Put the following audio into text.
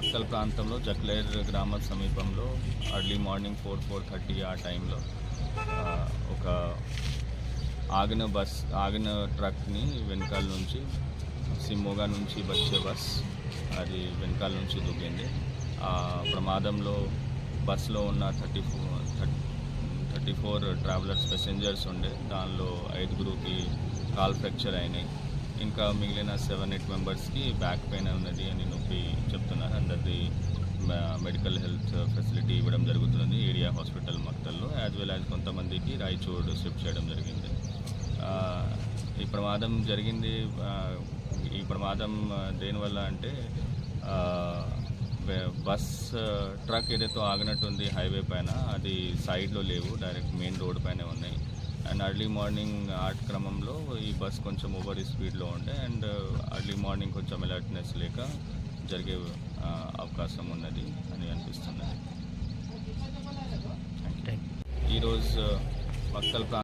జక్లేర్ గ్రామ సమీపంలో early morning four four thirty ఆ టైంలో ఒక ఆగిన బస్ ఆగిన ట్రక్ని వెనకాల నుంచి సిమ్మోగా నుంచి వచ్చే బస్ అది వెనకాల నుంచి దూకింది. ఆ ప్రమాదంలో బస్లో ఉన్న thirty four thirty four travellers passengers ఉండే. దానిలో ఐదుగురికి కాల్ ఫ్రాక్చర్ అయినాయి. ఇంకా మిగిలిన సెవెన్ ఎయిట్ మెంబర్స్కి బ్యాక్ పెయిన్ ఉన్నది అని నొప్పి చెప్తున్నారు. అందరిది మెడికల్ హెల్త్ ఫెసిలిటీ ఇవ్వడం జరుగుతుంది ఏరియా హాస్పిటల్ మక్తల్లో యాజ్ వెల్ యాజ్ కొంతమందికి రాయచూడు షిఫ్ట్ చేయడం జరిగింది. ఈ ప్రమాదం జరిగింది. ఈ ప్రమాదం దేనివల్ల అంటే బస్ ట్రక్ ఏదైతే ఆగినట్టుంది హైవే పైన అది సైడ్లో లేవు. డైరెక్ట్ మెయిన్ రోడ్ పైనే ఉన్నాయి. అండ్ అర్లీ మార్నింగ్ ఆ క్రమంలో ఈ బస్ కొంచెం ఓవర్ స్పీడ్లో ఉండే అండ్ అర్లీ మార్నింగ్ కొంచెం అలర్ట్నెస్ లేక జరిగే ఆ, అవకాశం ఉన్నది అని అనిపిస్తున్నది. ఈరోజు మక్కల్ ప్రాంత